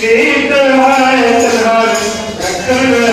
ਕੀਤ ਹੈ ਤਨਹਰ ਰਖਣ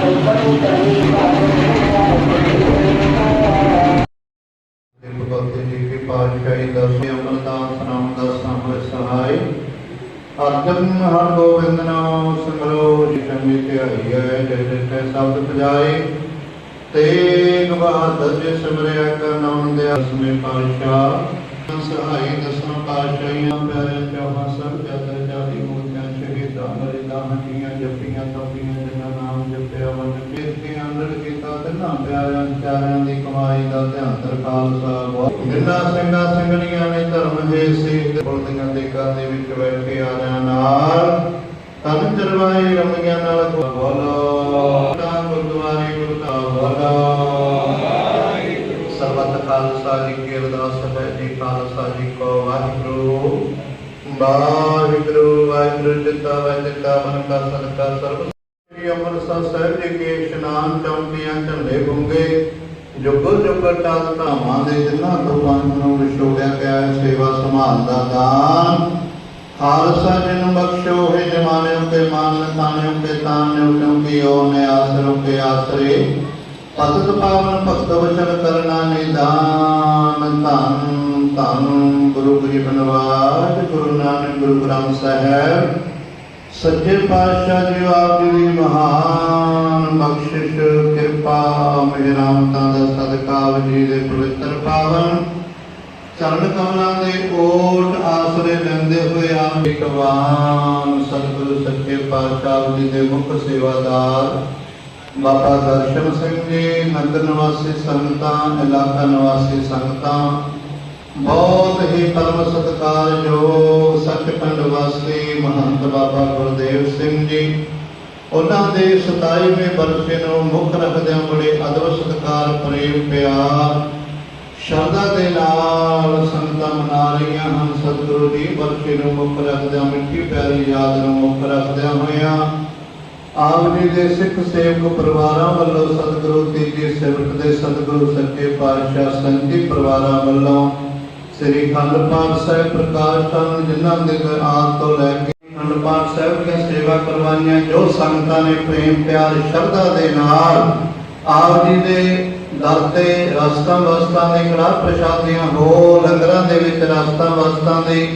ਬਾਬਾ ਜੀ ਕੀ ਪਾਤਸ਼ਾਹੀ ਦਸਵੇਂ ਅਮਰਦਾਸ ਨਾਮ ਦਾ ਸਾਹਮਣੇ ਸਹਾਈ ਅਰਜਨ ਹਰ ਗੋਬਿੰਦ ਨਾਮ ਸਿਮਰੋ ਜੀ ਸੰਗੀ ਧਿਆਈ ਹੈ ਜੈ ਸ਼ਬਦ ਪਜਾਏ ਤੇਗ ਬਹਾਦਰ ਜੀ ਸਿਮਰਿਆ ਕਰ ਨਾਮ ਦੇ ਅਸਮੇ ਪਾਤਸ਼ਾਹ ਸਹਾਈ ਦਸਮ ਪਾਤਸ਼ਾਹੀਆਂ ਪਿਆਰੇ ਗੁਰਦੁਆਰੇ ਗੁਰੂ ਦਾ ਬੋਲੋ ਸਰਬਤ ਖਾਲਸਾ ਜੀ ਕੀ ਅਰਦਾਸ ਹੈ, ਜੀ ਖਾਲਸਾ ਜੀ ਕੋ ਵਾਹਿਗੁਰੂ। ਵਾਹਿਗੁਰੂ ਵਾਹਿਗੁਰੂ ਜਿੱਤਾ ਵਾਹਿਗੁਰੂ ਮਨ ਕਾ ਸਦਕਾ ਸਰਬ ਸ੍ਰੀ ਅੰਮ੍ਰਿਤਸਰ ਸਾਹਿਬ ਜੀ ਕੇ ਇਸ਼ਨਾਨ ਚੌਂਕੀਆਂ ਝੰਡੇ ਗੁੰਗੇ ਜੁਗਲ ਜੁਗਲ ਟਾਲ ਧਾਮਾਂ ਦੇ ਜਿਨ੍ਹਾਂ ਤੋਂ ਮਨ ਨੂੰ ਵਿਛੋੜਿਆ ਗਿਆ ਸੇਵਾ ਸੰਭਾਲ ਦਾ ਦਾਨ। ਖਾਲਸਾ ਜੀ ਬਖਸ਼ੋ ਹੈ ਜਮਾਨਿਓ ਕੇ ਮਾਨ ਤਾਨਿਓ ਕੇ ਤਾਨਿਓ ਕਿਉਂਕਿ ਉਹ ਨੇ ਆਸਰੋ ਕੇ ਆਸਰੇ ਪਤਿਤ ਪਾਵਨ ਭਗਤ ਵਚਨ ਕਰਨਾ ਨਿਦਾਨ ਧੰਨ ਧੰਨ ਗੁਰੂ ਗਰੀਬ ਨਵਾਜ ਗੁਰੂ ਨਾਨਕ ਗੁਰੂ ਗ੍ਰੰਥ ਸਾਹਿਬ ਸੱਚੇ ਪਾਤਸ਼ਾਹ ਜੀ ਆਪ ਜੀ ਦੀ ਮਹਾਨ ਬਖਸ਼ਿਸ਼ ਕਿਰਪਾ ਮਿਹਰਾਮਤਾਂ ਦਾ ਸਦਕਾ ਆਪ ਜੀ ਦੇ ਪਵਿੱਤਰ ਪਾਵਨ ਚਰਨ ਕਮਲਾਂ ਦੇ ਓਟ ਆਸਰੇ ਲੈਂਦੇ ਹੋਏ ਆਪ ਇਕਵਾਨ ਸਤਿਗੁਰੂ ਸੱਚੇ ਪਾਤਸ਼ਾਹ ਜੀ ਦੇ ਮੁੱਖ ਸੇਵਾਦਾਰ। ਬਾਬਾ ਦਰਸ਼ਨ ਸਿੰਘ ਜੀ ਨਗਰ ਨਿਵਾਸੀ ਸੰਗਤਾਂ, ਇਲਾਕਾ ਨਿਵਾਸੀ ਸੰਗਤਾਂ। ਬਹੁਤ ਹੀ ਪਰਮ ਸਤਿਕਾਰਯੋਗ ਸੱਚਖੰਡ ਵਾਸੀ ਮਹੰਤ ਬਾਬਾ ਗੁਰਦੇਵ ਸਿੰਘ ਜੀ। ਉਹਨਾਂ ਦੇ 27ਵੇਂ ਵਰਸੇ ਨੂੰ ਮੁੱਖ ਰੱਖਦਿਆਂ ਬੜੇ ਅਦਬ ਸਤਿਕਾਰ, ਪ੍ਰੇਮ, ਪਿਆਰ ਸ਼ਰਧਾ ਦੇ ਨਾਲ ਸੰਗਤਾਂ ਮਨਾ ਰਹੀਆਂ ਹਨ, ਸਤਿਗੁਰੂ ਜੀ ਵਰਸੇ ਨੂੰ ਮੁੱਖ ਰੱਖਦਿਆਂ, ਮਿੱਠੀ ਪਿਆਰੀ ਯਾਦ ਨੂੰ ਮੁੱਖ ਰੱਖਦਿਆਂ ਹੋਇਆਂ ਆਪ ਜੀ ਦੇ ਸਿੱਖ ਸੇਵਕ ਪਰਿਵਾਰਾਂ ਵੱਲੋਂ ਸਤਿਗੁਰੂ ਤੀਜੇ ਸਿਵਕ ਦੇ ਸਤਿਗੁਰੂ ਸੱਚੇ ਪਾਤਸ਼ਾਹ ਸੰਤੀ ਪਰਿਵਾਰਾਂ ਵੱਲੋਂ ਸ੍ਰੀ ਖੰਡ ਪਾਠ ਸਾਹਿਬ ਪ੍ਰਕਾਸ਼ ਚੰਦ ਜਿਨ੍ਹਾਂ ਦੇ ਆਦ ਤੋਂ ਲੈ ਕੇ ਖੰਡ ਪਾਠ ਸਾਹਿਬ ਦੀਆਂ ਸੇਵਾ ਕਰਵਾਈਆਂ, ਜੋ ਸੰਗਤਾਂ ਨੇ ਪ੍ਰੇਮ, ਪਿਆਰ, ਸ਼ਰਧਾ ਦੇ ਨਾਲ ਆਪ ਜੀ ਦੇ ਦਰ ਤੇ ਵਸਤਾਂ ਦੇ ਕੜਾ ਪ੍ਰਸ਼ਾਦੀਆਂ ਹੋ ਲੰਗਰਾਂ ਦੇ ਵਿੱਚ ਰਸਤਾਂ ਵਸਤਾਂ ਦੀ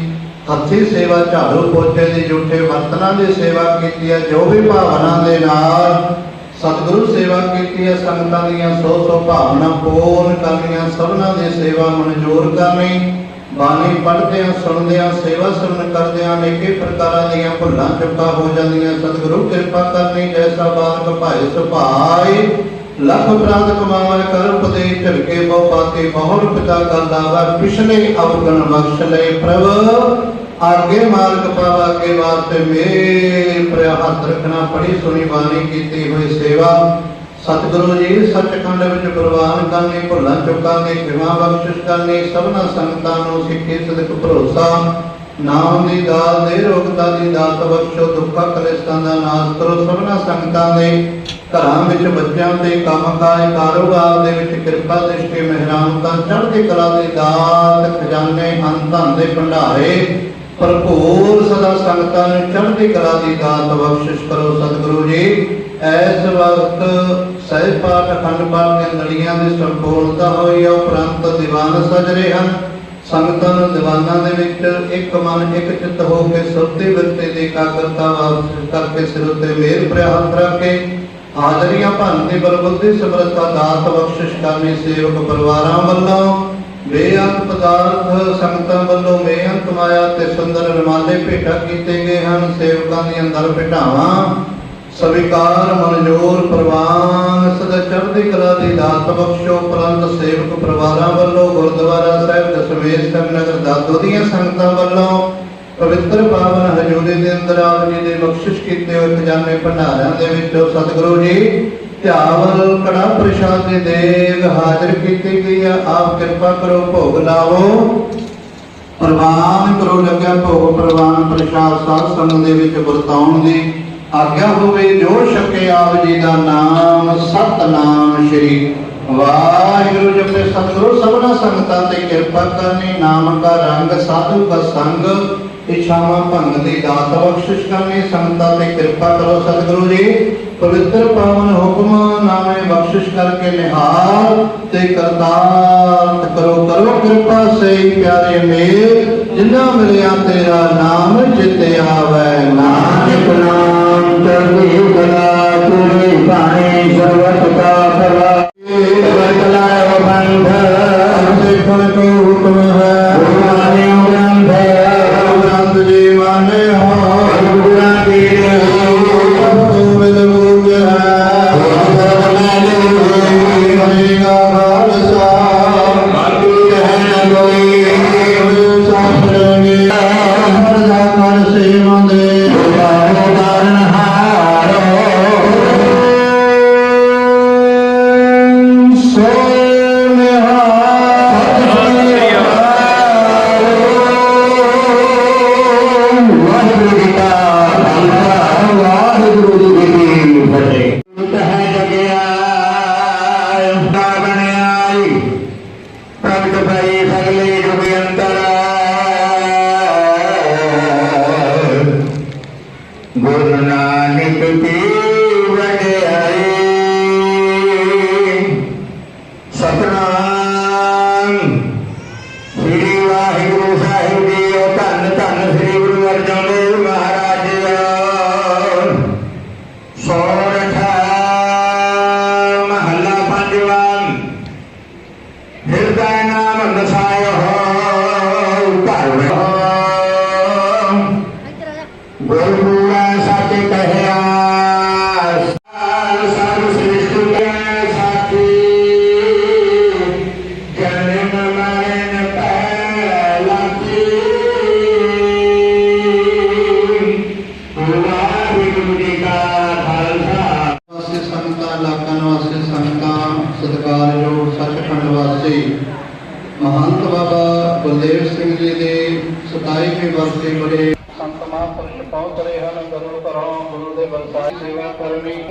ਹੱਥੀ ਸੇਵਾ, ਝਾੜੂ ਪੋਚੇ ਦੀ ਜੂਠੇ ਬਰਤਨਾਂ ਦੀ ਸੇਵਾ ਕੀਤੀ ਹੈ, ਜੋ ਵੀ ਭਾਵਨਾ ਦੇ ਨਾਲ ਸਤਿਗੁਰੂ ਸੇਵਾ ਕੀਤੀ ਹੈ, ਸੰਗਤਾਂ ਦੀਆਂ ਸੋ ਸੋ ਭਾਵਨਾ ਪੂਰਨ ਕਰਨੀਆਂ, ਸਭਨਾਂ ਦੀ ਸੇਵਾ ਮਨਜ਼ੂਰ ਕਰਨੀ, ਬਾਣੀ ਪੜ੍ਹਦਿਆਂ, ਸੁਣਦਿਆਂ, ਸੇਵਾ ਸਿਮਰਨ ਕਰਦਿਆਂ ਅਨੇਕੇ ਪ੍ਰਕਾਰਾਂ ਦੀਆਂ ਭੁੱਲਾਂ ਚੁੱਕਾ ਹੋ ਜਾਂਦੀਆਂ, ਸਤਿਗੁਰੂ ਕਿਰਪਾ ਕਰਨੀ ਜੈਸਾ ਬਾਲਕ ਭਾਏ ਸੁਭਾਈ। ਲੱਖ ਪ੍ਰਾਂਤ ਕਮਾਵੇ ਕਰ ਉਪਦੇ ਝਲਕੇ ਬਹੁ ਪਾਤੇ ਬਹੁਰ ਪਿਤਾ ਕਰ ਲਾਵਾ ਪਿਛਲੇ ਅਵਗਣ ਬਖਸ਼ ਲੈ ਪ੍ਰਭ, ਆਗੇ ਮਾਰਗ ਪਾਵਾ ਕੇ ਵਾਸਤੇ ਮੇਰ ਪ੍ਰਿਆ ਹੱਥ ਰੱਖਣਾ। ਪੜੀ ਸੁਣੀ ਬਾਣੀ ਕੀਤੀ ਹੋਈ ਸੇਵਾ। ਸਤਿਗੁਰੂ ਜੀ, ਸੱਚਖੰਡ ਵਿੱਚ ਪ੍ਰਵਾਨ ਕਰਨੀ, ਭੁੱਲਾਂ ਚੁੱਕਾਂ ਦੀ ਖਿਮਾ ਬਖਸ਼ਿਸ਼ ਕਰਨੀ, ਸਭਨਾ ਸੰਗਤਾਂ ਨੂੰ ਸਿੱਖੀ, ਸਦਕ ਭਰੋਸਾ। ਨਾਮ ਦੀ ਦਾਤ ਦੇ ਰੋਗਤਾ ਦੀ ਦਾਤ ਬਖਸ਼ੋ, ਦੁੱਖਾਂ ਕਲੇਸ਼ਾਂ ਦਾ ਨਾਸ਼ ਕਰੋ, ਸਭਨਾ ਸੰਗਤਾਂ ਦੇ ਘਰਾਂ ਵਿੱਚ ਬੱਚਿਆਂ ਦੇ ਕੰਮਕਾਜ ਕਾਰੋਬਾਰ ਦੇ ਵਿੱਚ ਕਿਰਪਾ ਦ੍ਰਿਸ਼ਟੀ ਮਿਹਰਾਨਤਾ ਚੜ੍ਹਦੀ ਕਲਾ ਦੀ ਦਾਤ ਖਜ਼ਾਨੇ ਹਨ ਦੇ ਭੰਡਾਰੇ, ਭਰਪੂਰ ਸਦਾ ਸੰਗਤਾਂ ਨੂੰ ਚੜ੍ਹਦੀ ਕਲਾ ਦੀ ਦਾਤ ਬਖਸ਼ਿਸ਼ ਕਰੋ ਸਤਿਗੁਰੂ ਜੀ। ਐਸ ਵਕਤ ਸਹਿਜ ਪਾਠ ਅਖੰਡ ਪਾਠ ਦੀਆਂ ਨਲੀਆਂ ਦੀ ਸੰਪੂਰਨਤਾ ਹੋਈ ਹੈ ਉਪਰੰਤ ਦੀਵਾਨ ਸਜ ਰਹੇ ਹਨ। ਸੰਗਤਾਂ ਨੂੰ ਦੀਵਾਨਾਂ ਦੇ ਵਿੱਚ ਇੱਕ ਮਨ, ਇੱਕ ਚਿੱਤ ਹੋ ਕੇ ਸੁਰਤੀ ਵਰਤੇ ਦੀ ਇਕਾਗਰਤਾ ਵਾਪਸ ਕਰਕੇ ਸਿਰ ਉੱਤੇ ਮੇਰ ਪ੍ਰਿਆ ਰੱਖ ਕੇ ਹਾਜ਼ਰੀਆਂ ਭੰਨ ਦੀ ਬਲਬੁੱਧੀ ਸਮਰੱਥਾ ਦਾਤ ਬਖਸ਼ਿਸ਼ ਕਰਨੀ ਸੇਵਕ ਪਰਿਵਾਰਾਂ ਵੱਲੋਂ। ਬੇਅੰਤ ਪਦਾਰਥ ਸੰਗਤਾਂ ਵੱਲੋਂ ਬੇਅੰਤ ਮਾਇਆ ਤੇ ਸੁੰਦਰ ਰਮਾਲੇ ਭੇਟਾ ਕੀਤੇ ਗਏ ਹਨ। ਸੇਵਕਾਂ ਦੀਆਂ ਅੰਦਰ ਭੇਟਾਵਾਂ। ਸਵੀਕਾਰ, ਮਨਜ਼ੂਰ ਪ੍ਰਵਾਨ, ਸਦਾ ਚੜ੍ਹਦੀ ਕਲਾ ਦੀ ਦਾਤ ਬਖਸ਼ੋ। ਪ੍ਰੰਤ ਸੇਵਕ ਪਰਿਵਾਰਾਂ ਵੱਲੋਂ ਗੁਰਦੁਆਰਾ ਸਾਹਿਬ ਦਸਵੇਸ਼ ਸਾਹਿਬ ਨਗਰ ਦਾਦੋ ਦੀਆਂ ਸੰਗਤਾਂ ਵੱਲੋਂ ਪਵਿੱਤਰ ਪਾਵਨ ਹਜੂਰੀ ਦੇ ਅੰਦਰ ਆਪ ਜੀ ਦੇ ਬਖਸ਼ਿਸ਼ ਕੀਤੇ ਹੋਏ ਖਜ਼ਾਨੇ ਭੰਡਾਰਾਂ ਦੇ ਵਿੱਚੋਂ ਸਤਿਗੁਰੂ ਜੀ ਧਿਆਵਲ, ਕੜਾ ਪ੍ਰਸ਼ਾਦ ਦੇ ਦੇਗ ਹਾਜ਼ਰ ਕੀਤੀ ਗਈ ਆ। ਆਪ ਕਿਰਪਾ ਕਰੋ, ਭੋਗ ਲਾਵੋ। ਪ੍ਰਵਾਨ ਕਰੋ ਲੱਗਿਆ ਭੋਗ, ਪ੍ਰਵਾਨ ਪ੍ਰਸ਼ਾਦ ਸਾਧ ਸੰਗਤ ਦੇ ਵਿੱਚ ਵਰਤਾਉਣ ਦੀ। ਆਗਿਆ ਹੋਵੇ, ਜੋ ਛਕੇ ਆਪ ਜੀ ਦਾ ਨਾਮ, ਸਤਨਾਮ ਸ਼੍ਰੀ ਵਾਹਿਗੁਰੂ ਜਪੇ ਸਤਿਗੁਰੂ, ਸਭਨਾ ਸੰਗਤਾਂ ਤੇ ਕਿਰਪਾ ਕਰਨੀ। ਨਾਮ ਕਾ ਰੰਗ, ਸਾਧੂ ਕਾ ਸੰਗ ਇਛਾਵਾਂ ਭੰਗ ਦੀ ਦਾਤ ਬਖਸ਼ਿਸ਼ ਕਰਨੀ, ਸੰਗਤਾਂ ਤੇ ਕਿਰਪਾ ਕਰੋ ਸਤਿਗੁਰੂ ਜੀ। ਪਵਿੱਤਰ ਪਾਵਨ ਹੁਕਮ ਨਾਮੇ ਬਖਸ਼ਿਸ਼ ਕਰਕੇ ਨਿਹਾਲ ਤੇ ਕਰਤਾਰਤ ਕਰੋ ਕਰੋ ਕਿਰਪਾ ਸੇ ਪਿਆਰੇ ਮੇਰ ਜਿਨ੍ਹਾਂ ਮਿਲਿਆ ਤੇਰਾ ਨਾਮ ਚਿਤੇ ਆਵੇ ਨਾਨਕ ਨਾਮ। ਚੜ੍ਹਦੀ ਕਲਾ, ਤੁਰੇ ਪਾਣੀ ਸਰਵਤ ਕਾ ਭਲਾ। ਬਦਲਾਇ ਬੰਧ ਸਿਖਣ ਕੋ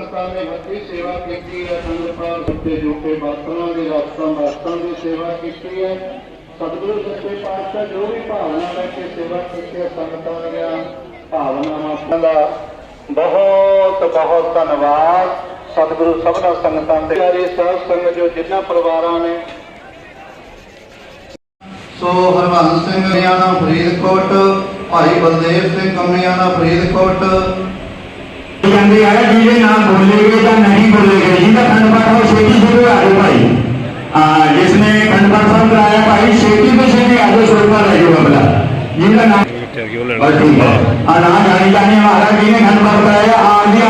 ਸੰਤਾਂ ਨੇ ਹੱਥੀ ਸੇਵਾ ਕੀਤੀ ਹੈ ਪਾਲ ਸੱਚੇ ਜੋਕੇ ਬਾਤਾਂ ਦੀ ਰਾਤਾਂ ਬਾਤਾਂ ਦੀ ਸੇਵਾ ਕੀਤੀ ਹੈ। ਸਤਿਗੁਰੂ ਸੱਚੇ ਪਾਤਸ਼ਾਹ ਜੋ ਵੀ ਭਾਵਨਾ ਲੈ ਕੇ ਸੇਵਾ ਕੀਤੀ ਹੈ ਸੰਗਤਾਂ ਦੀਆਂ ਭਾਵਨਾਵਾਂ ਦਾ ਬਹੁਤ ਬਹੁਤ ਧੰਨਵਾਦ। ਸਤਿਗੁਰੂ ਸਭਨਾ ਸੰਗਤਾਂ ਤੇ। ਸਾਰੇ ਸਾਧ ਸੰਗਤ ਜੋ ਜਿਨ੍ਹਾਂ ਪਰਿਵਾਰਾਂ ਨੇ ਸੋ ਹਰਮੰਤ ਸਿੰਘ ਰਿਆਣਾ ਫਰੀਦਕੋਟ ਭਾਈ ਬਲਦੇਵ ਸਿੰਘ ਕੰਮਿਆਣਾ ਫਰੀਦਕੋਟ। ਕਹਿੰਦੇ ਆ ਜਿਹਦੇ ਨਹੀਂ ਬੋਲੇਗੇ ਜਿਹਦਾ ਖੰਡ ਪਾਠ ਹੋ ਛੇਤੀ ਸ਼ੁਰੂ ਆ ਜਾਓ ਭਾਈ। ਆ ਜਿਸਨੇ ਖੰਡ ਪਾਠ ਸਾਹਿਬ ਕਰਾਇਆ ਭਾਈ ਛੇਤੀ ਤੋਂ ਛੇਤੀ ਆ ਜਾਓ ਸ਼ੁਰੂ ਕਰ ਜਾਓ ਅਗਲਾ ਜਿਹਦਾ ਨਾਮ ਬਸ ਠੀਕ ਹੈ। ਆ ਨਾ ਜਾਣੀ ਜਾਣੀ ਮਹਾਰਾਜ ਜੀ ਨੇ ਖੰਡ ਪਾਠ ਕਰਾਇਆ ਆ ਜੀ ਆ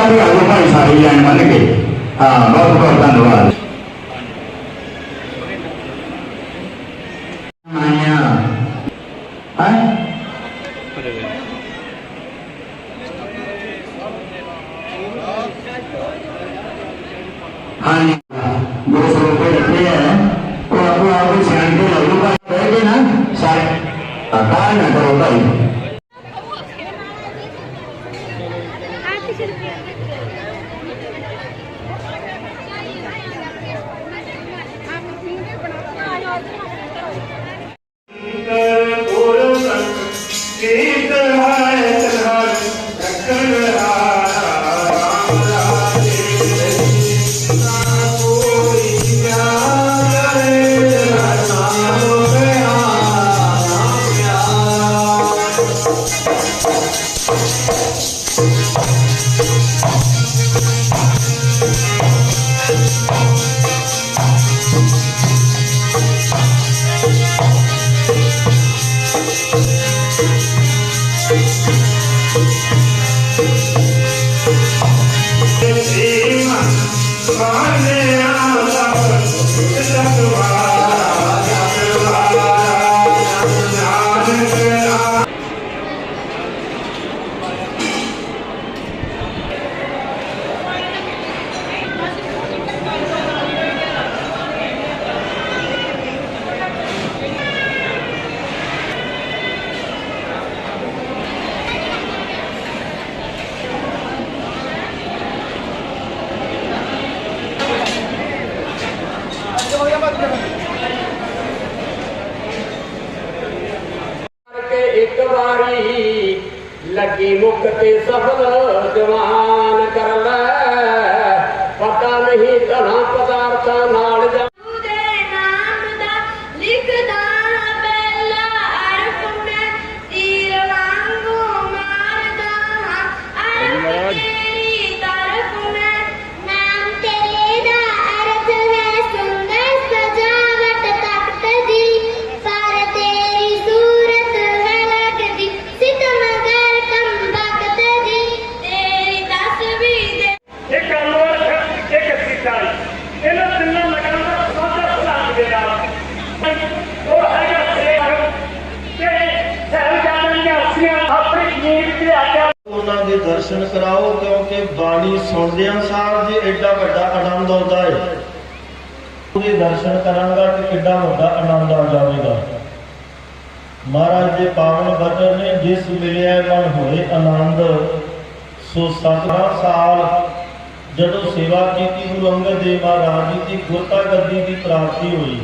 ਜਦੋਂ ਸੇਵਾ ਕੀਤੀ, ਗੁਰੂ ਅੰਗਦ ਦੇਵ ਮਹਾਰਾਜ ਜੀ ਦੀ ਗੁਰਤਾ ਗੱਦੀ ਦੀ ਪ੍ਰਾਪਤੀ ਹੋਈ,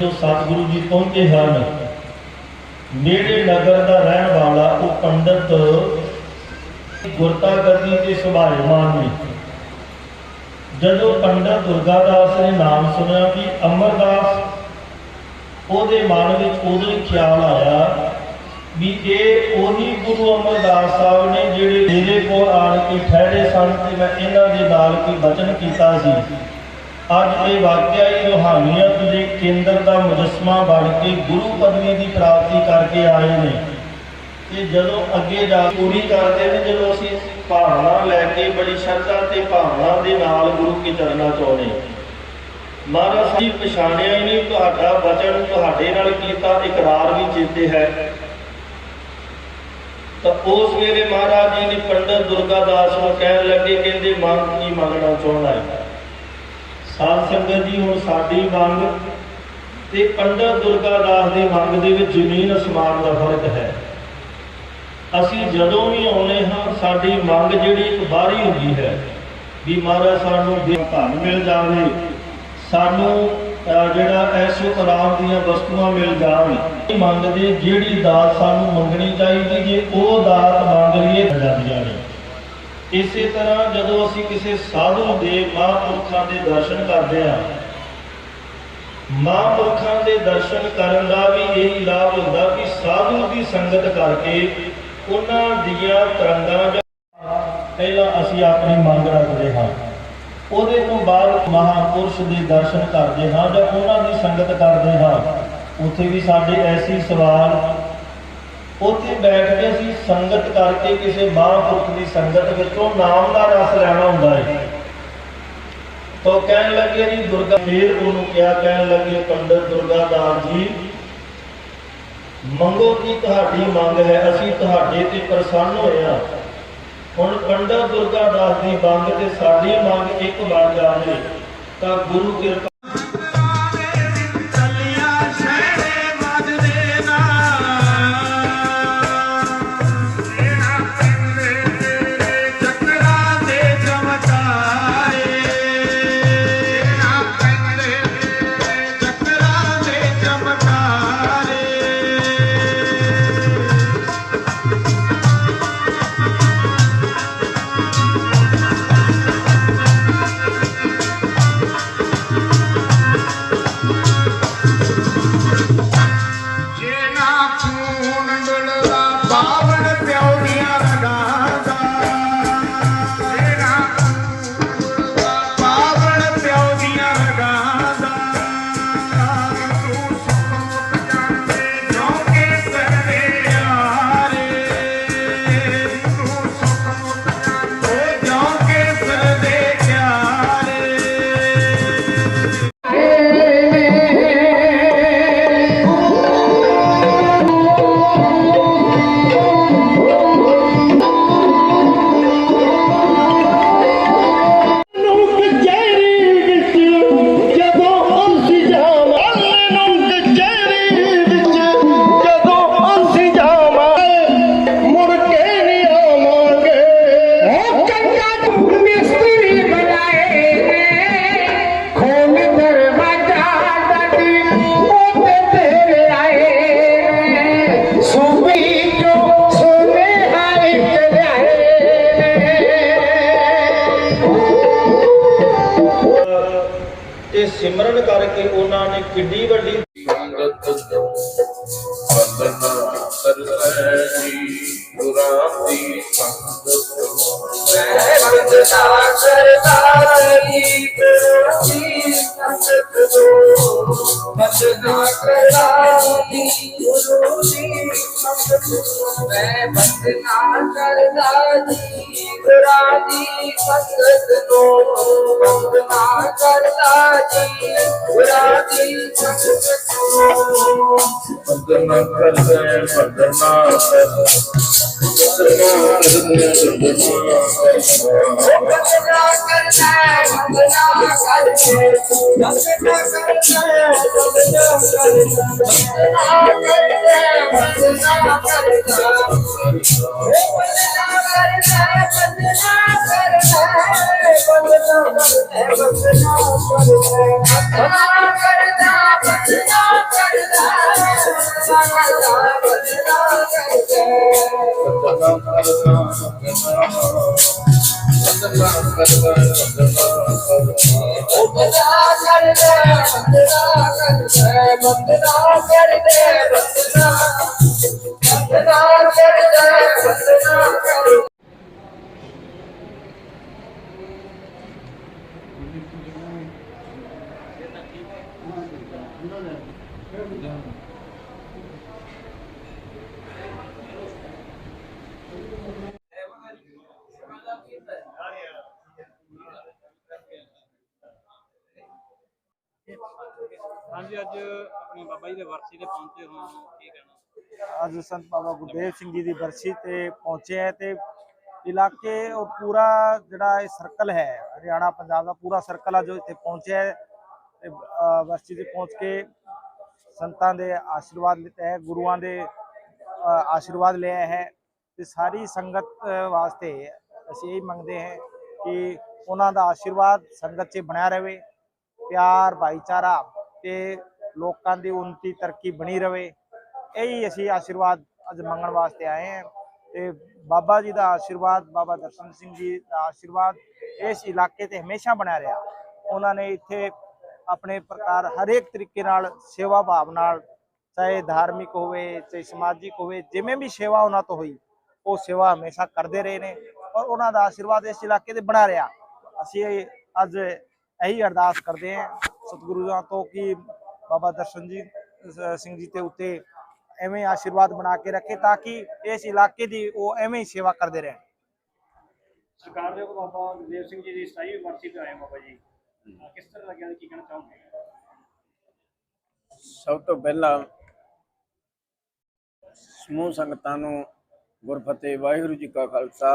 ਜੋ ਸਤਿਗੁਰੂ ਜੀ ਪਹੁੰਚੇ ਹਨ, ਨੇੜੇ ਨਗਰ ਦਾ ਰਹਿਣ ਵਾਲਾ ਉਹ ਪੰਡਤ ਗੁਰਤਾ ਗੱਦੀ ਦੇ ਸੁਭਾਇਮਾਨ ਨੇ। ਜਦੋਂ ਪੰਡਤ ਦੁਰਗਾਦਾਸ ਨੇ ਨਾਮ ਸੁਣਿਆ ਕਿ ਅਮਰਦਾਸ, ਉਹਦੇ ਮਨ ਵਿੱਚ ਉਦੋਂ ਹੀ ਖਿਆਲ ਆਇਆ ਵੀ ਇਹ ਉਹੀ ਗੁਰੂ ਅਮਰਦਾਸ ਸਾਹਿਬ ਨੇ ਜਿਹੜੇ ਮੇਰੇ ਕੋਲ ਆਣ ਕੇ ਠਹਿਰੇ ਸਨ ਤੇ ਮੈਂ ਇਹਨਾਂ ਦੇ ਨਾਲ ਕੋਈ ਬਚਨ ਕੀਤਾ ਸੀ, ਅੱਜ ਇਹ ਵਾਕਿਆ ਹੀ ਰੂਹਾਨੀਅਤ ਦੇ ਕੇਂਦਰ ਦਾ ਮੁਜਸਮਾ ਬਣ ਕੇ ਗੁਰੂ ਪਦਵੀ ਦੀ ਪ੍ਰਾਪਤੀ ਕਰਕੇ ਆਏ ਨੇ। ਤੇ ਜਦੋਂ ਅੱਗੇ ਜਾ ਪੂਰੀ ਕਰਦੇ ਨੇ, ਜਦੋਂ ਅਸੀਂ ਭਾਵਨਾ ਲੈ ਕੇ ਬੜੀ ਸ਼ਰਧਾ ਤੇ ਭਾਵਨਾ ਦੇ ਨਾਲ ਗੁਰੂ ਕੀ ਚਰਨਾਂ ਚਾਹੁੰਦੇ ਮਹਾਰਾਜ ਜੀ ਪਛਾਣਿਆ ਹੀ ਨਹੀਂ, ਤੁਹਾਡਾ ਵਚਨ ਤੁਹਾਡੇ ਨਾਲ ਕੀਤਾ, ਇਕਰਾਰ ਵੀ ਚੇਤੇ ਹੈ। ਤਾਂ ਉਸ ਵੇਲੇ ਮਹਾਰਾਜ ਜੀ ਨੇ ਪੰਡਤ ਦੁਰਗਾਦਾਸ ਨੂੰ ਕਹਿਣ ਲੱਗੇ, ਕਹਿੰਦੇ ਮੰਗ ਕੀ ਮੰਗਣਾ ਚਾਹੁੰਦਾ ਹੈ? ਸਾਧ ਸੰਗਤ ਜੀ, ਹੁਣ ਸਾਡੀ ਮੰਗ ਤੇ ਪੰਡਤ ਦੁਰਗਾਦਾਸ ਦੀ ਮੰਗ ਦੇ ਵਿੱਚ ਜ਼ਮੀਨ ਅਸਮਾਨ ਦਾ ਫ਼ਰਕ ਹੈ। ਅਸੀਂ ਜਦੋਂ ਵੀ ਆਉਨੇ ਹਾਂ, ਸਾਡੀ ਮੰਗ ਜਿਹੜੀ ਇੱਕ ਬਾਹਰੀ ਹੁੰਦੀ ਹੈ ਵੀ ਮਹਾਰਾਜ ਸਾਨੂੰ ਦੇ ਧਨ ਮਿਲ ਜਾਵੇ, ਸਾਨੂੰ ਜਿਹੜਾ ਐਸੋ ਆਰਾਮ ਦੀਆਂ ਵਸਤੂਆਂ ਮਿਲ ਜਾਣ। ਇਹ ਮੰਗਦੇ ਜਿਹੜੀ ਦਾਤ ਸਾਨੂੰ ਮੰਗਣੀ ਚਾਹੀਦੀ ਜੇ, ਉਹ ਦਾਤ ਮੰਗ ਲਈਏ, ਤਾਂ ਜਾਂਦੀਆਂ ਨੇ ਇਸੇ ਤਰ੍ਹਾਂ ਜਦੋਂ ਅਸੀਂ ਕਿਸੇ ਸਾਧੂ ਦੇ ਮਹਾਂਪੁਰਖਾਂ ਦੇ ਦਰਸ਼ਨ ਕਰਦੇ ਹਾਂ, ਮਹਾਂਪੁਰਖਾਂ ਦੇ ਦਰਸ਼ਨ ਕਰਨ ਦਾ ਵੀ ਇਹ ਲਾਭ ਹੁੰਦਾ ਕਿ ਸਾਧੂ ਦੀ ਸੰਗਤ ਕਰਕੇ ਉਹਨਾਂ ਦੀਆਂ ਤਰੰਗਾਂ ਜਾਂ ਪਹਿਲਾਂ ਅਸੀਂ ਆਪਣੀ ਮੰਗ ਰੱਖਦੇ ਹਾਂ। ਉਹਦੇ ਤੋਂ ਬਾਅਦ ਮਹਾਪੁਰਸ਼ ਦੇ ਦਰਸ਼ਨ ਕਰਦੇ ਹਾਂ ਜਾਂ ਉਹਨਾਂ ਦੀ ਸੰਗਤ ਕਰਦੇ ਹਾਂ। ਉੱਥੇ ਵੀ ਸਾਡੇ ਐਸੀ ਸਵਾਲ, ਉੱਥੇ ਬੈਠ ਕੇ ਅਸੀਂ ਸੰਗਤ ਕਰਕੇ ਕਿਸੇ ਮਹਾਂਪੁਰਖ ਦੀ ਸੰਗਤ ਵਿੱਚੋਂ ਨਾਮ ਦਾ ਰਸ ਲੈਣਾ ਹੁੰਦਾ ਹੈ। ਤੋ ਕਹਿਣ ਲੱਗੇ ਜੀ, ਦੁਰਗਾ ਫੇਰ ਉਹਨੂੰ ਕਿਹਾ, ਕਹਿਣ ਲੱਗੇ, ਪੰਡਤ ਦੁਰਗਾਦਾਸ ਜੀ, ਮੰਗੋ ਕੀ ਤੁਹਾਡੀ ਮੰਗ ਹੈ, ਅਸੀਂ ਤੁਹਾਡੇ ਤੇ ਪ੍ਰਸੰਨ ਹੋਏ ਹਾਂ। ਹੁਣ ਪੰਡਤ ਦੁਰਗਾਦਾਸ ਦੀ ਮੰਗ ਤੇ ਸਾਡੀ ਮੰਗ ਇੱਕ ਬਣ ਜਾਵੇ ਤਾਂ ਗੁਰੂ ਕਿਰਪਾ ਵੰਦਨਾ ਕਰੈ ਵੰਦਨਾ ਕਰੈ ਦੇ ਵਰਸੀ ਤੇ ਪਹੁੰਚੇ ਹੋ ਕੀ ਕਹਿਣਾ? ਅੱਜ ਸੰਤ ਬਾਬਾ ਗੁਰਦੇਵ ਸਿੰਘ ਜੀ ਦੀ ਬਰਸੀ ਤੇ ਪਹੁੰਚੇ ਹੈ ਤੇ ਇਲਾਕੇ ਉਹ ਪੂਰਾ ਜਿਹੜਾ ਇਹ ਸਰਕਲ ਹੈ ਹਰਿਆਣਾ ਪੰਜਾਬ ਦਾ ਪੂਰਾ ਸਰਕਲ ਆ ਜੋ ਇੱਥੇ ਪਹੁੰਚਿਆ ਹੈ ਤੇ ਅ, ਤੇ ਪਹੁੰਚ ਕੇ ਸੰਤਾਂ ਦੇ ਆਸ਼ੀਰਵਾਦ ਲਿੱਤਾ ਹੈ ਗੁਰੂਆਂ ਦੇ ਆਸ਼ੀਰਵਾਦ ਲਿਆ ਹੈ ਤੇ ਸਾਰੀ ਸੰਗਤ ਵਾਸਤੇ ਅਸੀਂ ਇਹ ਮੰਗਦੇ ਹਾਂ ਕਿ ਉਹਨਾਂ ਦਾ ਆਸ਼ੀਰਵਾਦ ਸੰਗਤ 'ਚ ਬਣਿਆ ਰਹੇ ਪਿਆਰ ਭਾਈਚਾਰਾ ਤੇ ਲੋਕਾਂ ਦੀ ਉન્નਤੀ ਤਰੱਕੀ ਬਣੀ ਰਵੇ, ਇਹੀ ਅਸੀਂ ਆਸ਼ੀਰਵਾਦ ਅੱਜ ਮੰਗਣ ਵਾਸਤੇ ਆਏ ਹਾਂ ਤੇ ਬਾਬਾ ਜੀ ਦਾ ਆਸ਼ੀਰਵਾਦ, ਬਾਬਾ ਦਰਸ਼ਨ ਸਿੰਘ ਜੀ ਦਾ ਆਸ਼ੀਰਵਾਦ ਇਸ ਇਲਾਕੇ ਤੇ ਹਮੇਸ਼ਾ ਬਣਿਆ ਰਿਹਾ। ਉਹਨਾਂ ਨੇ ਇੱਥੇ ਆਪਣੇ ਪ੍ਰਕਾਰ ਹਰੇਕ ਤਰੀਕੇ ਨਾਲ ਸੇਵਾ ਭਾਵ ਨਾਲ, ਚਾਹੇ ਧਾਰਮਿਕ ਹੋਵੇ, ਚਾਹੇ ਸਮਾਜਿਕ ਹੋਵੇ, ਜਿਵੇਂ ਵੀ ਸੇਵਾ ਉਹਨਾਂ ਤੋਂ ਹੋਈ, ਉਹ ਸੇਵਾ ਹਮੇਸ਼ਾ ਕਰਦੇ ਰਹੇ ਨੇ ਔਰ ਉਹਨਾਂ ਦਾ ਆਸ਼ੀਰਵਾਦ ਇਸ ਇਲਾਕੇ ਤੇ ਬਣਾ ਰਿਹਾ। ਅਸੀਂ ਅੱਜ ਇਹੀ ਅਰਦਾਸ ਕਰਦੇ ਹਾਂ ਸਤਿਗੁਰੂਆਂ ਤੋਂ ਕਿ ਬਾਬਾ ਦਰਸ਼ਨ ਜੀ ਸ- ਸਿੰਘ ਜੀ ਤੇ ਉੱਤੇ ਐਵੇਂ ਆਸ਼ੀਰਵਾਦ ਬਣਾ ਕੇ ਰੱਖੇ ਤਾਂ ਕਿ ਇਸ ਇਲਾਕੇ ਦੀ ਉਹ ਐਵੇਂ ਹੀ ਸੇਵਾ ਕਰਦੇ ਰਹਿਣ। ਸਰਕਾਰ ਦੇ ਬਾਬਾ ਗੁਰਦੇਵ ਸਿੰਘ ਜੀ ਦੀ 27ਵੀਂ ਵਰਸੀ ਤੇ ਆਏ ਬਾਬਾ ਜੀ। ਕਿਸ ਤਰ੍ਹਾਂ ਲੱਗਿਆ ਕੀ ਕਹਿਣਾ ਚਾਹੋਗੇ? ਸਭ ਤੋਂ ਪਹਿਲਾਂ ਸਮੂਹ ਸੰਗਤਾਂ ਨੂੰ ਗੁਰਫਤਿਹ ਵਾਹਿਗੁਰੂ ਜੀ ਕਾ ਖਾਲਸਾ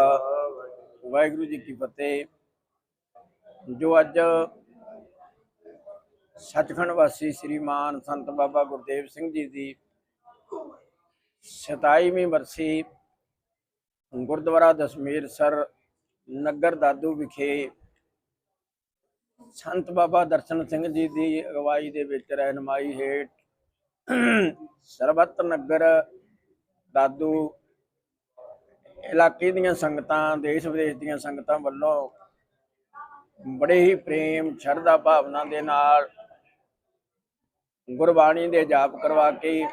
ਵਾਹਿਗੁਰੂ ਜੀ ਕੀ ਫਤਿਹ। ਜੋ ਅੱਜ ਸੱਚਖੰਡ ਵਾਸੀ ਸ੍ਰੀਮਾਨ ਸੰਤ ਬਾਬਾ ਗੁਰਦੇਵ ਸਿੰਘ ਜੀ ਦੀ 27ਵੀਂ ਵਰਸੀ ਗੁਰਦੁਆਰਾ ਦਸਮੇਰ ਸਰ ਨਗਰ ਦਾਦੂ ਵਿਖੇ ਸੰਤ ਬਾਬਾ ਦਰਸ਼ਨ ਸਿੰਘ ਜੀ ਦੀ ਅਗਵਾਈ ਦੇ ਵਿੱਚ ਰਹਿਨਮਾਈ ਹੇਠ ਸਰਬੱਤ ਨਗਰ ਦਾਦੂ ਇਲਾਕੇ ਦੀਆਂ ਸੰਗਤਾਂ, ਦੇਸ਼ ਵਿਦੇਸ਼ ਦੀਆਂ ਸੰਗਤਾਂ ਵੱਲੋਂ ਬੜੇ ਹੀ ਪ੍ਰੇਮ, ਸ਼ਰਧਾ ਭਾਵਨਾ ਦੇ ਨਾਲ ਗੁਰਬਾਣੀ ਦੇ ਜਾਪ ਕਰਵਾ ਕੇ,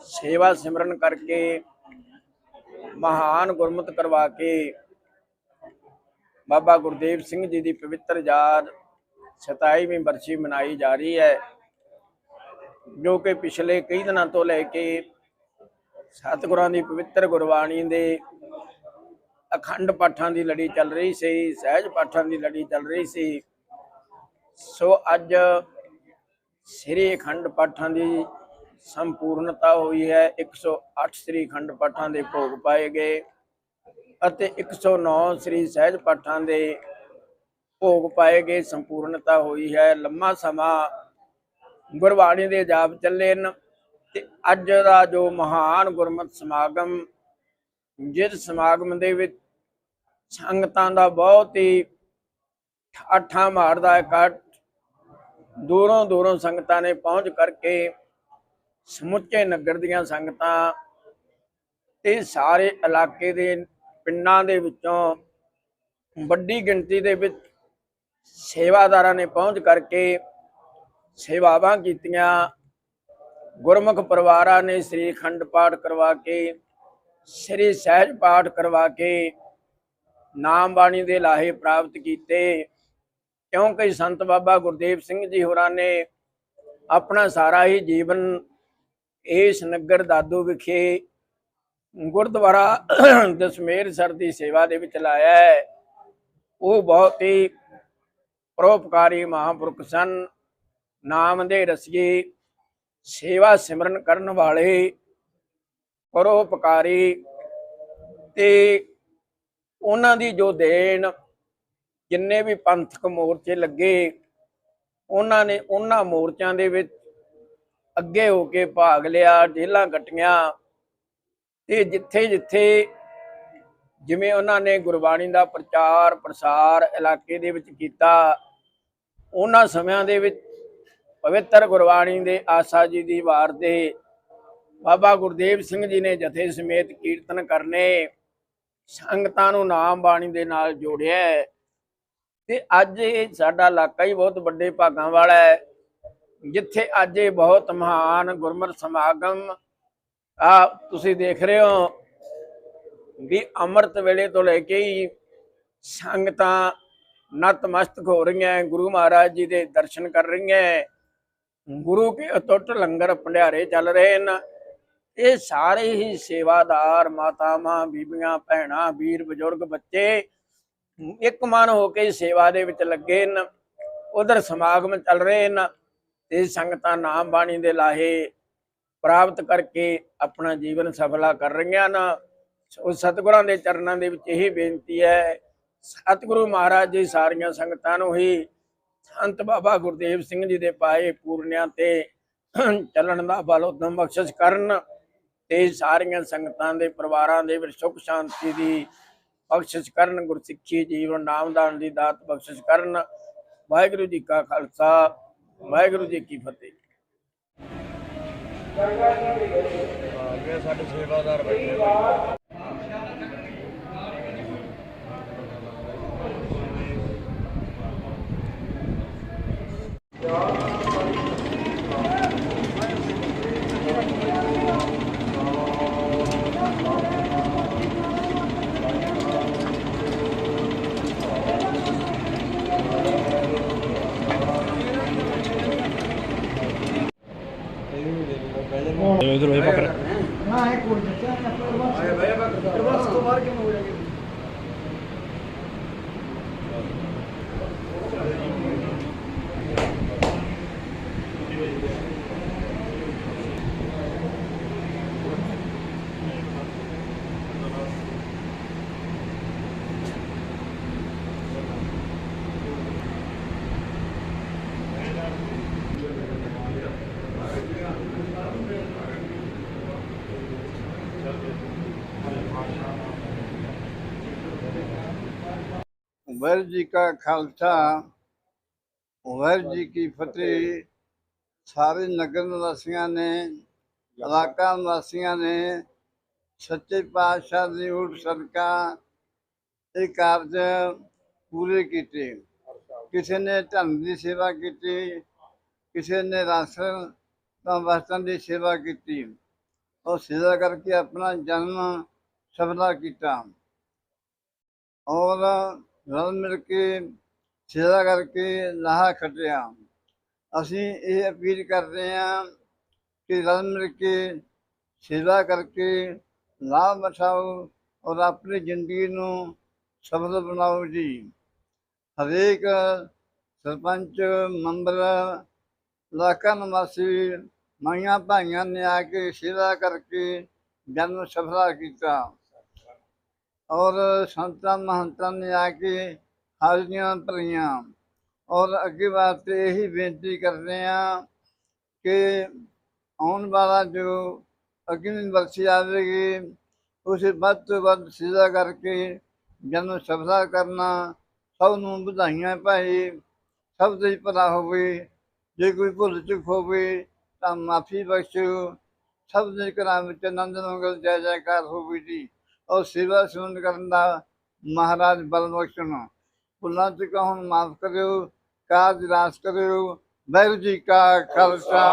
ਸੇਵਾ ਸਿਮਰਨ ਕਰਕੇ, ਮਹਾਨ ਗੁਰਮਤ ਕਰਵਾ ਕੇ, ਬਾਬਾ ਗੁਰਦੇਵ ਸਿੰਘ ਜੀ ਦੀ ਪਵਿੱਤਰ ਯਾਦ 27ਵੀਂ ਬਰਸੀ ਮਨਾਈ ਜਾ ਰਹੀ ਹੈ, ਜੋ ਕਿ ਪਿਛਲੇ ਕਈ ਦਿਨਾਂ ਤੋਂ ਲੈ ਕੇ ਸਤਿਗੁਰਾਂ ਦੀ ਪਵਿੱਤਰ ਗੁਰਬਾਣੀ ਦੇ ਅਖੰਡ ਪਾਠਾਂ ਦੀ ਲੜੀ ਚੱਲ ਰਹੀ ਸੀ, ਸਹਿਜ ਪਾਠਾਂ ਦੀ ਲੜੀ ਚੱਲ ਰਹੀ ਸੀ। ਸੋ ਅੱਜ ਸ੍ਰੀ ਅਖੰਡ ਪਾਠਾਂ ਦੀ ਸੰਪੂਰਨਤਾ ਹੋਈ ਹੈ। 108 ਸ੍ਰੀ ਅਖੰਡ ਪਾਠਾਂ ਦੇ ਭੋਗ ਪਾਏ ਗਏ ਅਤੇ 109 ਸ੍ਰੀ ਸਹਿਜ ਪਾਠਾਂ ਦੇ ਭੋਗ ਪਾਏ ਗਏ। ਸੰਪੂਰਨਤਾ ਹੋਈ ਹੈ। ਲੰਮਾ ਸਮਾਂ ਗੁਰਬਾਣੀ ਦੇ ਜਾਪ ਚੱਲੇ ਨੇ ਤੇ ਅੱਜ ਦਾ ਜੋ ਮਹਾਨ ਗੁਰਮਤ ਸਮਾਗਮ, ਜਿਸ ਸਮਾਗਮ ਦੇ ਵਿੱਚ ਸੰਗਤਾਂ ਦਾ ਬਹੁਤ ਹੀ ਠਾਠਾਂ ਮਾਰਦਾ ਇਕੱਠ ਦੂਰੋਂ ਦੂਰੋਂ ਸੰਗਤਾਂ ਨੇ ਪਹੁੰਚ ਕਰਕੇ ਸਮੁੱਚੇ ਨਗਰ ਦੀਆਂ ਸੰਗਤਾਂ ਤੇ ਸਾਰੇ ਇਲਾਕੇ ਦੇ ਪਿੰਡਾਂ ਦੇ ਵਿੱਚੋਂ ਵੱਡੀ ਗਿਣਤੀ ਦੇ ਵਿੱਚ ਸੇਵਾਦਾਰਾਂ ਨੇ ਪਹੁੰਚ ਕਰਕੇ ਸੇਵਾਵਾਂ ਕੀਤੀਆਂ। ਗੁਰਮੁਖ ਪਰਿਵਾਰਾਂ ਨੇ ਸ੍ਰੀ ਖੰਡ ਪਾਠ ਕਰਵਾ ਕੇ, ਸ੍ਰੀ ਸਹਿਜ ਪਾਠ ਕਰਵਾ ਕੇ ਨਾਮ ਬਾਣੀ ਦੇ ਲਾਹੇ ਪ੍ਰਾਪਤ ਕੀਤੇ। ਕਿਉਂਕਿ ਸੰਤ ਬਾਬਾ ਗੁਰਦੇਵ ਸਿੰਘ ਜੀ ਹੋਰਾਂ ਨੇ ਆਪਣਾ ਸਾਰਾ ਹੀ ਜੀਵਨ ਇਸ ਨਗਰ ਦਾਦੂ ਵਿਖੇ ਗੁਰਦੁਆਰਾ ਦਸਮੇਰ ਸਰ ਦੀ ਸੇਵਾ ਦੇ ਵਿੱਚ ਲਾਇਆ ਹੈ। ਉਹ ਬਹੁਤ ਹੀ ਪਰੋਪਕਾਰੀ ਮਹਾਂਪੁਰਖ ਸਨ। ਨਾਮ ਦੇ ਰਸੀਏ ਸੇਵਾ ਸਿਮਰਨ ਕਰਨ ਵਾਲੇ ਪਰੋਪਕਾਰੀ ਤੇ ਉਹਨਾਂ ਦੀ ਜੋ ਦੇਣ ਜਿੰਨੇ ਵੀ ਪੰਥਕ ਮੋਰਚੇ ਲੱਗੇ, ਉਹਨਾਂ ਨੇ ਉਹਨਾਂ ਮੋਰਚਿਆਂ ਦੇ ਵਿੱਚ ਅੱਗੇ ਹੋ ਕੇ ਭਾਗ ਲਿਆ ਜੇਲਾਂ ਕੱਟੀਆਂ ਤੇ ਜਿੱਥੇ ਜਿੱਥੇ ਜਿਵੇਂ ਉਹਨਾਂ ਨੇ ਗੁਰਬਾਣੀ ਦਾ ਪ੍ਰਚਾਰ, ਪ੍ਰਸਾਰ ਇਲਾਕੇ ਦੇ ਵਿੱਚ ਕੀਤਾ, ਉਹਨਾਂ ਸਮਿਆਂ ਦੇ ਵਿੱਚ ਪਵਿੱਤਰ ਗੁਰਬਾਣੀ ਦੇ ਆਸਾ ਜੀ ਦੀ ਵਾਰ ਦੇ ਬਾਬਾ ਗੁਰਦੇਵ ਸਿੰਘ ਜੀ ਨੇ ਜਥੇ ਸਮੇਤ ਕੀਰਤਨ ਕਰਨੇ, ਸੰਗਤਾਂ ਨੂੰ ਨਾਮ ਬਾਣੀ ਦੇ ਨਾਲ ਜੋੜਿਆ। ਤੇ ਅੱਜ ਇਹ ਸਾਡਾ ਇਲਾਕਾ ਹੀ ਬਹੁਤ ਵੱਡੇ ਭਾਗਾਂ ਵਾਲਾ ਹੈ, ਜਿੱਥੇ ਅੱਜ ਇਹ ਬਹੁਤ ਮਹਾਨ ਗੁਰਮਤਿ ਸਮਾਗਮ, ਆ ਤੁਸੀਂ ਦੇਖ ਰਹੇ ਹੋ ਵੀ ਅੰਮ੍ਰਿਤ ਵੇਲੇ ਤੋਂ ਲੈ ਕੇ ਹੀ ਸੰਗਤਾਂ ਨਤਮਸਤਕ ਹੋ ਰਹੀਆਂ ਗੁਰੂ ਮਹਾਰਾਜ ਜੀ ਦੇ ਦਰਸ਼ਨ ਕਰ ਰਹੀਆਂ ਗੁਰੂ ਕੇ ਅਟੁੱਟ ਲੰਗਰ ਭੰਡਾਰੇ ਚੱਲ ਰਹੇ ਨੇ ਇਹ ਸਾਰੇ ਹੀ ਸੇਵਾਦਾਰ ਮਾਤਾਵਾਂ, ਬੀਬੀਆਂ, ਭੈਣਾਂ, ਵੀਰ, ਬਜ਼ੁਰਗ, ਬੱਚੇ ਇੱਕ ਮਨ ਹੋ ਕੇ ਸੇਵਾ ਦੇ ਵਿੱਚ ਲੱਗੇ ਨੇ ਉਧਰ ਸਮਾਗਮ ਚੱਲ ਰਹੇ ਨੇ ਤੇ ਸੰਗਤਾਂ ਨਾਮ ਬਾਣੀ ਦੇ ਲਾਹੇ ਪ੍ਰਾਪਤ ਕਰਕੇ ਆਪਣਾ ਜੀਵਨ ਸਫਲਾ ਕਰ ਰਹੀਆਂ ਨੇ ਸੋ ਸਤਿਗੁਰਾਂ ਦੇ ਚਰਨਾਂ ਦੇ ਵਿੱਚ ਇਹ ਬੇਨਤੀ ਹੈ, ਸਤਿਗੁਰੂ ਮਹਾਰਾਜ ਜੀ ਸਾਰੀਆਂ ਸੰਗਤਾਂ ਨੂੰ ਹੀ ਸੰਤ ਬਾਬਾ ਗੁਰਦੇਵ ਸਿੰਘ ਜੀ ਦੇ ਪਾਏ ਪੂਰਨਿਆਂ ਤੇ ਚੱਲਣ ਦਾ ਬਲ ਉਦਮ ਬਖਸ਼ਿਸ਼ ਕਰਨ ਤੇ ਸਾਰੀਆਂ ਸੰਗਤਾਂ ਦੇ ਪਰਿਵਾਰਾਂ ਦੇ ਵਿੱਚ ਸੁਖ ਸ਼ਾਂਤੀ ਦੀ ਬਖਸ਼ਿਸ਼ ਕਰਨ ਗੁਰਸਿੱਖੀ ਜੀਵਨ, ਨਾਮਦਾਨ ਦੀ ਦਾਤ ਬਖਸ਼ਿਸ਼ ਕਰਨ। ਵਾਹਿਗੁਰੂ ਜੀ ਕਾ ਖਾਲਸਾ, ਵਾਹਿਗੁਰੂ ਜੀ ਕੀ ਫਤਿਹ। ਸਾਡੇ ਸੇਵਾਦਾਰ ਬੈਠੇ ਵਾਹਿਗੁਰੂ ਜੀ ਕਾ ਖਾਲਸਾ, ਵਾਹਿਗੁਰੂ ਜੀ ਕੀ ਫਤਿਹ। ਸਾਰੇ ਨਗਰ ਨਿਵਾਸੀਆਂ ਨੇ, ਇਲਾਕਾ ਨਿਵਾਸੀਆਂ ਨੇ, ਸੱਚੇ ਪਾਤਸ਼ਾਹ ਦੀ ਉਲਟ ਸਦਕਾ ਇਹ ਕਾਰਜ ਪੂਰੇ ਕੀਤੇ। ਕਿਸੇ ਨੇ ਧਨ ਦੀ ਸੇਵਾ ਕੀਤੀ, ਕਿਸੇ ਨੇ ਰਾਸ਼ਨ ਤਾਂ ਵਸਤਾਂ ਦੀ ਸੇਵਾ ਕੀਤੀ। ਉਹ ਸੇਵਾ ਕਰਕੇ ਆਪਣਾ ਜਨਮ ਸਫਲਾ ਕੀਤਾ। ਔਰ ਰਲ ਮਿਲ ਕੇ ਸੇਵਾ ਕਰਕੇ ਲਾਹਾ ਖੱਟਿਆ। ਅਸੀਂ ਇਹ ਅਪੀਲ ਕਰਦੇ ਹਾਂ ਕਿ ਰਲ ਮਿਲ ਕੇ ਸੇਵਾ ਕਰਕੇ ਲਾਭ ਉਠਾਓ ਔਰ ਆਪਣੀ ਜ਼ਿੰਦਗੀ ਨੂੰ ਸਫਲ ਬਣਾਓ ਜੀ। ਹਰੇਕ ਸਰਪੰਚ, ਮੈਂਬਰ, ਇਲਾਕਾ ਨਿਵਾਸੀ ਮਾਈਆਂ ਭਾਈਆਂ ਨੇ ਆ ਕੇ ਸੇਵਾ ਕਰਕੇ ਜਨਮ ਸਫਲਾ ਕੀਤਾ। ਔਰ ਸੰਤਾਂ ਮਹੰਤਾਂ ਨੇ ਆ ਕੇ ਹਾਜ਼ਰੀਆਂ ਭਰੀਆਂ। ਔਰ ਅੱਗੇ ਵਾਸਤੇ ਇਹੀ ਬੇਨਤੀ ਕਰਦੇ ਹਾਂ ਕਿ ਆਉਣ ਵਾਲਾ ਜੋ ਅਗਲੀ ਵਰਸੀ ਆਵੇਗੀ, ਉਸ ਵੱਧ ਤੋਂ ਵੱਧ ਸੇਵਾ ਕਰਕੇ ਜਨਮ ਸਫਲਾ ਕਰਨਾ ਸਭ ਨੂੰ ਵਧਾਈਆਂ ਭਾਈ। ਸਭ ਦੇ ਭਲਾ ਹੋਵੇ, ਜੇ ਕੋਈ ਭੁੱਲ ਚੁੱਕ ਹੋਵੇ ਤਾਂ ਮਾਫੀ ਬਖਸ਼ੋ ਸਭ ਦੇ ਘਰਾਂ ਵਿੱਚ ਆਨੰਦ ਮੰਗਲ, ਜੈ ਜੈਕਾਰ ਹੋਵੇ ਜੀ। ਔਰ ਸੇਵਾ ਸੁਣ ਕਰਨ ਦਾ ਮਹਾਰਾਜ ਬਲ ਬਖਸ਼ਣ। ਭੁੱਲਾਂ ਚੁੱਕਾ ਹੁਣ ਮਾਫ ਕਰਿਓ ਕਾਜ ਰਾਸ ਕਰਿਓ। ਵਾਹਿਗੁਰੂ ਜੀ ਕਾ ਖਾਲਸਾ,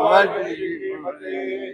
ਵਾਹਿਗੁਰੂ ਜੀ ਕੀ ਫਤਿਹ।